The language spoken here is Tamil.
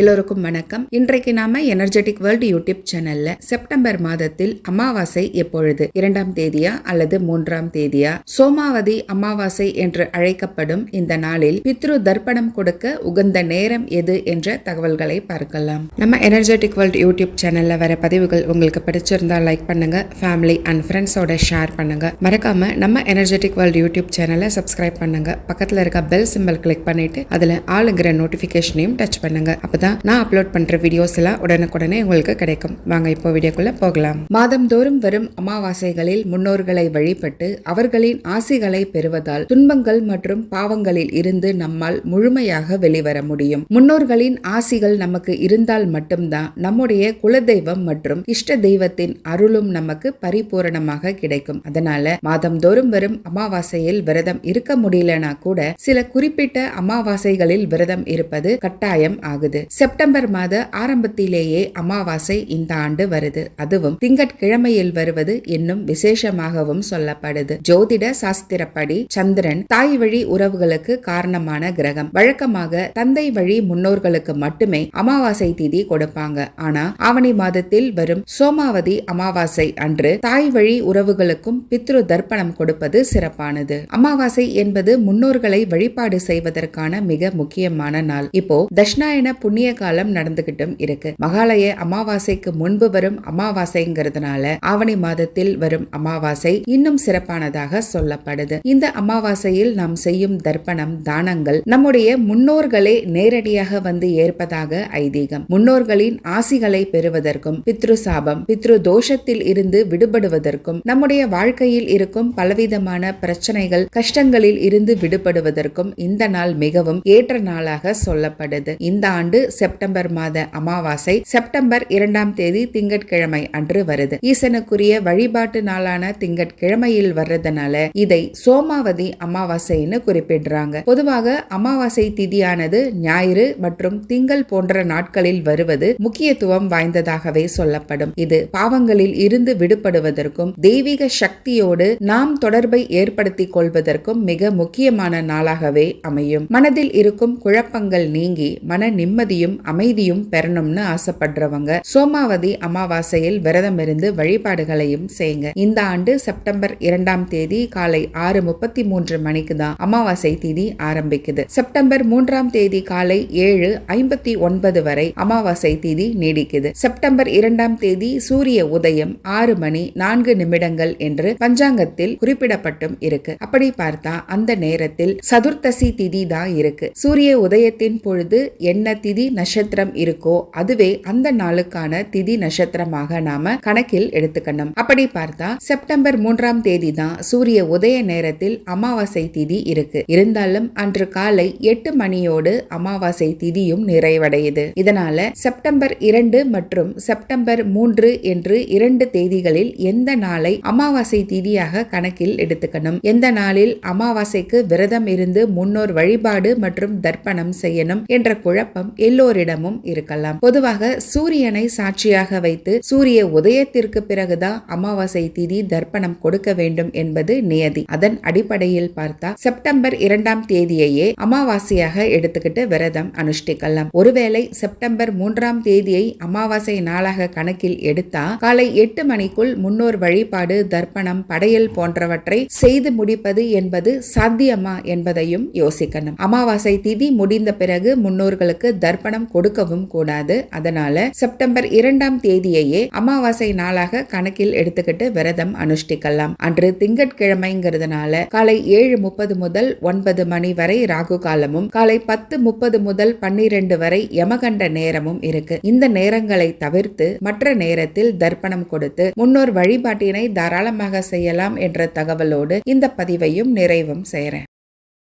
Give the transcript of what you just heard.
எல்லோருக்கும் வணக்கம். இன்றைக்கு நாம எனர்ஜெட்டிக் வேர்ல்டு யூடியூப் சேனல்ல செப்டம்பர் மாதத்தில் அமாவாசை எப்பொழுது? இரண்டாம் தேதியா அல்லது மூன்றாம் தேதியா? சோமாவதி அமாவாசை என்று அழைக்கப்படும் இந்த நாளில் பித்ரு தர்ப்பணம் கொடுக்க உகந்த நேரம் எது என்ற தகவல்களை பார்க்கலாம். நம்ம எனர்ஜெட்டிக் வேர்ல்டு யூடியூப் சேனல்ல வர பதிவுகள் உங்களுக்கு பிடிச்சிருந்தா லைக் பண்ணுங்க. ஃபேமிலி அண்ட் ஃப்ரெண்ட்ஸோட ஷேர் பண்ணுங்க. மறக்காம நம்ம எனர்ஜெட்டிக் வேர்ல்டு யூடியூப் சேனலை சப்ஸ்கிரைப் பண்ணுங்க. பக்கத்துல இருக்க பெல் சிம்பல் கிளிக் பண்ணிட்டு அதுல ஆளுங்கிற நோட்டிபிகேஷனையும் டச் பண்ணுங்க. அப்பதான் நான் அப்லோட் பண்ற வீடியோஸ் எல்லாம் உடனுக்குடனே உங்களுக்கு கிடைக்கும். வாங்க இப்போ வீடியோக்குள்ள போகலாம். மாதந்தோறும் வரும் அமாவாசைகளில் முன்னோர்களை வழிபட்டு அவர்களின் ஆசிகளை பெறுவதால் துன்பங்கள் மற்றும் பாவங்களில் இருந்து நம்மால் முழுமையாக வெளிவர முடியும். முன்னோர்களின் ஆசிகள் நமக்கு இருந்தால் மட்டும்தான் நம்முடைய குலதெய்வம் மற்றும் இஷ்ட தெய்வத்தின் அருளும் நமக்கு பரிபூரணமாக கிடைக்கும். அதனால மாதந்தோறும் வரும் அமாவாசையில் விரதம் இருக்க முடியலனா கூட சில குறிப்பிட்ட அமாவாசைகளில் விரதம் இருப்பது கட்டாயம் ஆகுது. செப்டம்பர் மாத ஆரம்பத்திலேயே அமாவாசை இந்த ஆண்டு வருது. அதுவும் திங்கட்கிழமையில் வருவது இன்னும் விசேஷமாகவும் சொல்லப்படுது. ஜோதிட சாஸ்திரப்படி சந்திரன் தாய் வழி உறவுகளுக்கு காரணமான கிரகம். வழக்கமாக தந்தை வழி முன்னோர்களுக்கு மட்டுமே அமாவாசை திதி கொடுப்பாங்க. ஆனா ஆவணி மாதத்தில் வரும் சோமாவதி அமாவாசை அன்று தாய் வழி உறவுகளுக்கும் பித்ரு தர்ப்பணம் கொடுப்பது சிறப்பானது. அமாவாசை என்பது முன்னோர்களை வழிபாடு செய்வதற்கான மிக முக்கியமான நாள். இப்போ தட்சிணாயன புண்ணிய காலம் நடந்துகிட்டும் இருக்கு. மகாலய அமாவாசைக்கு முன்பு வரும் அமாவாசைங்கிறதுனால ஆவணி மாதத்தில் வரும் அமாவாசை இன்னும் சிறப்பானதாக சொல்லப்படுது. இந்த அமாவாசையில் நாம் செய்யும் தர்ப்பணம் தானங்கள் நம்முடைய முன்னோர்களே நேரடியாக வந்து ஏற்பதாக ஐதீகம். முன்னோர்களின் ஆசிகளை பெறுவதற்கும் பித்ரு சாபம் பித்ரு தோஷத்தில் இருந்து விடுபடுவதற்கும் நம்முடைய வாழ்க்கையில் இருக்கும் பலவிதமான பிரச்சனைகள் கஷ்டங்களில் இருந்து விடுபடுவதற்கும் இந்த நாள் மிகவும் ஏற்ற நாளாக சொல்லப்படுது. இந்த ஆண்டு செப்டம்பர் மாத அமாவாசை செப்டம்பர் இரண்டாம் தேதி திங்கட்கிழமை அன்று வருது. ஈசனுக்குரிய வழிபாட்டு நாளான திங்கட்கிழமையில் வர்றதுனால இதை சோமாவதி அமாவாசைன்னு குறிப்பிடுறாங்க. பொதுவாக அமாவாசை திதியானது ஞாயிறு மற்றும் திங்கள் போன்ற நாட்களில் வருவது முக்கியத்துவம் வாய்ந்ததாகவே சொல்லப்படும். இது பாவங்களில் இருந்து விடுபடுவதற்கும் தெய்வீக சக்தியோடு நாம் தொடர்பை ஏற்படுத்திக் கொள்வதற்கும் மிக முக்கியமான நாளாகவே அமையும். மனதில் இருக்கும் குழப்பங்கள் நீங்கி மன நிம்மதி நிம்மதியும் அமைதியும் பெறணும்னு ஆசைப்படுறவங்க சோமாவதி அமாவாசையில் விரதம் இருந்து வழிபாடுகளையும் செய்யுங்க. இந்த ஆண்டு செப்டம்பர் இரண்டாம் தேதி காலை ஆறு முப்பத்தி மூன்று மணிக்கு தான் அமாவாசை திதி ஆரம்பிக்குது. செப்டம்பர் மூன்றாம் தேதி காலை ஏழு ஐம்பத்தி ஒன்பது வரை அமாவாசை திதி நீடிக்குது. செப்டம்பர் இரண்டாம் தேதி சூரிய உதயம் ஆறு மணி நான்கு நிமிடங்கள் என்று பஞ்சாங்கத்தில் குறிப்பிடப்பட்டும் இருக்கு. அப்படி பார்த்தா அந்த நேரத்தில் சதுர்த்தசி திதி தான் இருக்கு. சூரிய உதயத்தின் பொழுது என்ன திதி? நட்சத்திரம் இருக்கோ அதுவே அந்த நாளுக்கான திதி நட்சத்திரமாக நாம கணக்கில் எடுத்துக்கணும். அப்படி பார்த்தா செப்டம்பர் மூன்றாம் தேதி தான் சூரிய உதய நேரத்தில் அமாவாசை திதி இருக்கு. இருந்தாலும் அன்று காலை எட்டு மணியோடு அமாவாசை திதியும் நிறைவடையுது. இதனால செப்டம்பர் இரண்டு மற்றும் செப்டம்பர் மூன்று என்று இரண்டு தேதிகளில் எந்த நாளை அமாவாசை திதியாக கணக்கில் எடுத்துக்கணும்? எந்த நாளில் அமாவாசைக்கு விரதம் இருந்து முன்னோர் வழிபாடு மற்றும் தர்ப்பணம் செய்யணும்? என்ற குழப்பம் எல்லோரிடமும் இருக்கலாம். பொதுவாக சூரியனை சாட்சியாக வைத்து சூரிய உதயத்திற்கு பிறகுதான் அமாவாசை திதி தர்ப்பணம் கொடுக்க வேண்டும் என்பது நியதி. அதன் அடிப்படையில் பார்த்தா செப்டம்பர் இரண்டாம் தேதியையே அமாவாசையாக எடுத்துக்கிட்டு விரதம் அனுஷ்டிக்கலாம். ஒருவேளை செப்டம்பர் மூன்றாம் தேதியை அமாவாசை நாளாக கணக்கில் எடுத்தா காலை எட்டு மணிக்குள் முன்னோர் வழிபாடு தர்ப்பணம் படையல் போன்றவற்றை செய்து முடிப்பது என்பது சாத்தியமா என்பதையும் யோசிக்கணும். அமாவாசை திதி முடிந்த பிறகு முன்னோர்களுக்கு தர்ப்பணம் கொடுக்கவும் கூடாது. அதனால செப்டம்பர் இரண்டாம் தேதியையே அமாவாசை நாளாக கணக்கில் எடுத்துக்கிட்டு விரதம் அனுஷ்டிக்கலாம். அன்று திங்கட்கிழமைங்கிறதுனால காலை ஏழு முப்பது முதல் ஒன்பது மணி வரை ராகு காலமும் காலை பத்து முப்பது முதல் பன்னிரண்டு வரை யமகண்ட நேரமும் இருக்கு. இந்த நேரங்களை தவிர்த்து மற்ற நேரத்தில் தர்ப்பணம் கொடுத்து முன்னோர் வழிபாட்டினை தாராளமாக செய்யலாம் என்ற தகவலோடு இந்த பதிவையும் நிறைவும் செய்கிறேன்